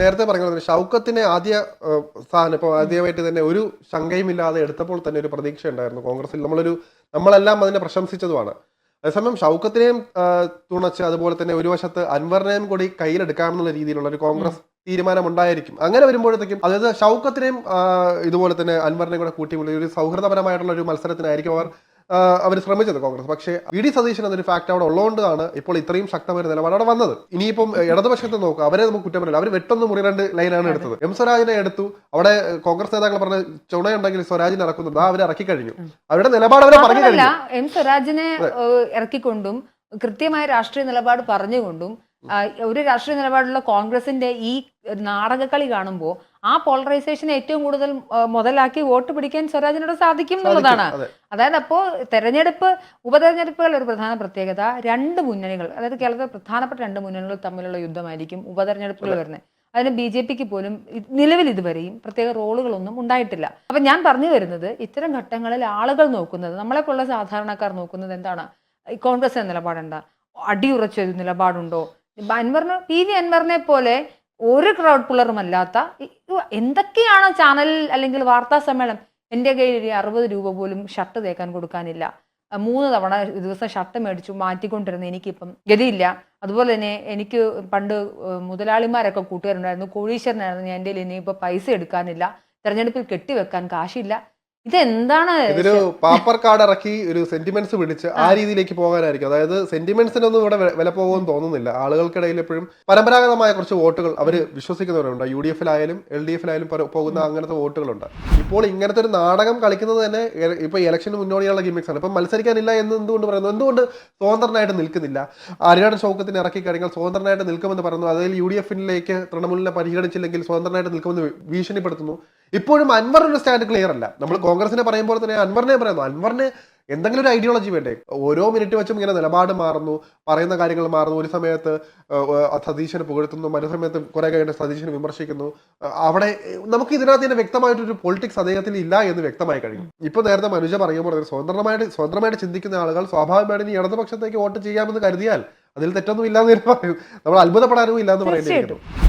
നേരത്തെ പറഞ്ഞത് ഷൗക്കത്തിനെ ആദ്യ സ്ഥാനം ഇപ്പോൾ ആദ്യമായിട്ട് തന്നെ ഒരു ശങ്കയും ഇല്ലാതെ എടുത്തപ്പോൾ തന്നെ ഒരു പ്രതീക്ഷ ഉണ്ടായിരുന്നു കോൺഗ്രസിൽ. നമ്മളൊരു നമ്മളെല്ലാം അതിനെ പ്രശംസിച്ചതുമാണ്. അതേസമയം ഷൗക്കത്തിനെയും തുണച്ച് അതുപോലെ തന്നെ ഒരു വശത്ത് അൻവറിനെയും കൂടി കയ്യിലെടുക്കാമെന്നുള്ള രീതിയിലുള്ള ഒരു കോൺഗ്രസ് തീരുമാനം ഉണ്ടായിരിക്കും അങ്ങനെ വരുമ്പോഴത്തേക്കും അതായത് ഷൗക്കത്തിനെയും ഇതുപോലെ തന്നെ അൻവറിനെയും കൂടെ കൂട്ടി ഒരു സൗഹൃദപരമായിട്ടുള്ള ഒരു മത്സരത്തിനായിരിക്കും അവർ അവർ ശ്രമിച്ചത് കോൺഗ്രസ്. പക്ഷേ വി ഡി സതീശൻ എന്നൊരു ഫാക്ട് അവിടെ ഉള്ളതുകൊണ്ടാണ് ഇപ്പോൾ ഇത്രയും ശക്തമായ നിലപാട് അവിടെ വന്നത്. ഇനിയിപ്പം ഇടതുപക്ഷത്ത് നോക്കുക. അവരെ നമുക്ക് കുറ്റം പറയില്ല. അവർ വെട്ടൊന്ന് മുറി രണ്ട് ലൈനാണ് എടുത്തത്. എം സ്വരാജിനെ എടുത്തു. അവിടെ കോൺഗ്രസ് നേതാക്കൾ പറഞ്ഞ ചുണയുണ്ടെങ്കിൽ സ്വരാജിനെ ഇറക്കുന്നുണ്ട് ആ അവർ ഇറക്കി കഴിഞ്ഞു അവരുടെ നിലപാട് അവരെ പറഞ്ഞു കഴിഞ്ഞു. എം സ്വരാജിനെ ഇറക്കിക്കൊണ്ടും കൃത്യമായ രാഷ്ട്രീയ നിലപാട് പറഞ്ഞുകൊണ്ടും ഒരു രാഷ്ട്രീയ നിലപാടുള്ള കോൺഗ്രസിന്റെ ഈ നാടകക്കളി കാണുമ്പോൾ ആ പോളറൈസേഷൻ ഏറ്റവും കൂടുതൽ മുതലാക്കി വോട്ട് പിടിക്കാൻ സ്വരാജിനോട് സാധിക്കും എന്നുള്ളതാണ്. അതായത് അപ്പോൾ തെരഞ്ഞെടുപ്പ് ഉപതെരഞ്ഞെടുപ്പുകൾ ഒരു പ്രധാന പ്രത്യേകത രണ്ട് മുന്നണികൾ അതായത് കേരളത്തിലെ പ്രധാനപ്പെട്ട രണ്ട് മുന്നണികൾ തമ്മിലുള്ള യുദ്ധമായിരിക്കും ഉപതെരഞ്ഞെടുപ്പുകൾ വരുന്നത്. അതിന് ബി ജെ പിക്ക് പോലും നിലവിൽ ഇതുവരെയും പ്രത്യേക റോളുകളൊന്നും ഉണ്ടായിട്ടില്ല. അപ്പൊ ഞാൻ പറഞ്ഞു വരുന്നത് ഇത്തരം ഘട്ടങ്ങളിൽ ആളുകൾ നോക്കുന്നത് നമ്മളെപ്പോലുള്ള സാധാരണക്കാർ നോക്കുന്നത് എന്താണ്? കോൺഗ്രസ് നിലപാടുണ്ടോ അടിയുറച്ച ഒരു നിലപാടുണ്ടോ? അൻവറിന് പി വി അൻവറിനെ പോലെ ഒരു ക്രൗഡ് പുള്ളറും അല്ലാത്ത എന്തൊക്കെയാണ് ചാനൽ അല്ലെങ്കിൽ വാർത്താ സമ്മേളനം? എന്റെ കയ്യിൽ അറുപത് രൂപ പോലും ഷർട്ട് തേക്കാൻ കൊടുക്കാനില്ല. മൂന്ന് തവണ ദിവസം ഷർട്ട് മേടിച്ചു മാറ്റിക്കൊണ്ടിരുന്ന എനിക്കിപ്പം ഗതിയില്ല. അതുപോലെ തന്നെ എനിക്ക് പണ്ട് മുതലാളിമാരൊക്കെ കൂട്ടുകാരുണ്ടായിരുന്നു. കോഴീശ്വരനായിരുന്നു എന്റെ ഇനിയിപ്പോൾ പൈസ എടുക്കാനില്ല. തെരഞ്ഞെടുപ്പിൽ കെട്ടിവെക്കാൻ കാശില്ല. ഇതെന്താണ്? ഇതൊരു പാപ്പർ കാർഡ് ഇറക്കി ഒരു സെന്റിമെന്റ്സ് പിടിച്ച് ആ രീതിയിലേക്ക് പോകാനായിരിക്കും. അതായത് സെന്റിമെന്റ്സിനൊന്നും ഇവിടെ വില പോകുമെന്ന് തോന്നുന്നില്ല. ആളുകൾക്കിടയിൽ എപ്പോഴും പരമ്പരാഗതമായ കുറച്ച് വോട്ടുകൾ അവർ വിശ്വസിക്കുന്നവരുണ്ട്. യു ഡി എഫിലായാലും എൽ ഡി എഫിലായാലും പോകുന്ന അങ്ങനത്തെ വോട്ടുകളുണ്ട്. ഇപ്പോൾ ഇങ്ങനത്തെ ഒരു നാടകം കളിക്കുന്നത് തന്നെ ഇപ്പൊ ഇലക്ഷന് മുന്നോടിയുള്ള ഗിമിക്സ് ആണ്. ഇപ്പൊ മത്സരിക്കാനില്ല എന്ന് എന്തുകൊണ്ട് പറയുന്നു? എന്തുകൊണ്ട് സ്വതന്ത്രനായിട്ട് നിൽക്കുന്നില്ല? ആര്യാടൻ ഷൗക്കത്തിന് ഇറക്കി കഴിഞ്ഞാൽ സ്വതന്ത്രനായിട്ട് നിൽക്കുമെന്ന് പറയുന്നു. അതിൽ യു ഡി എഫിലേക്ക് തൃണമൂലിനെ പരിഗണിച്ചില്ലെങ്കിൽ സ്വതന്ത്രനായിട്ട് നിൽക്കുമെന്ന് ഭീഷണിപ്പെടുത്തുന്നു. ഇപ്പോഴും അൻവർ ഒരു സ്റ്റാൻഡ് ക്ലിയർ അല്ല. നമ്മൾ കോൺഗ്രസിനെ പറയുമ്പോൾ തന്നെ അൻവറിനെ പറയുന്നു. അൻവറിന് എന്തെങ്കിലും ഒരു ഐഡിയോളജി വേണ്ടേ? ഓരോ മിനിറ്റ് വെച്ചും ഇങ്ങനെ നിലപാട് മാറുന്നു പറയുന്ന കാര്യങ്ങൾ മാറുന്നു. ഒരു സമയത്ത് സതീശനെ പുകഴ്ത്തുന്നു മറ്റു സമയത്ത് കുറെ കഴിഞ്ഞ് സതീശനെ വിമർശിക്കുന്നു. അവിടെ നമുക്ക് ഇതിനകത്ത് തന്നെ വ്യക്തമായിട്ടൊരു പൊളിറ്റിക്സ് അദ്ദേഹത്തിൽ ഇല്ല എന്ന് വ്യക്തമായി കഴിഞ്ഞു. ഇപ്പൊ നേരത്തെ മനുജ പറയുമ്പോൾ സ്വതന്ത്രമായിട്ട് സ്വതന്ത്രമായിട്ട് ചിന്തിക്കുന്ന ആളുകൾ സ്വാഭാവികമായിട്ട് ഈ ഇടതുപക്ഷത്തേക്ക് വോട്ട് ചെയ്യാമെന്ന് കരുതിയാൽ അതിൽ തെറ്റൊന്നും ഇല്ലാന്ന് പറയും. നമ്മൾ അത്ഭുതപ്പെടാനും ഇല്ലാന്ന്. പറയേണ്ടിയിരിക്കുന്നു.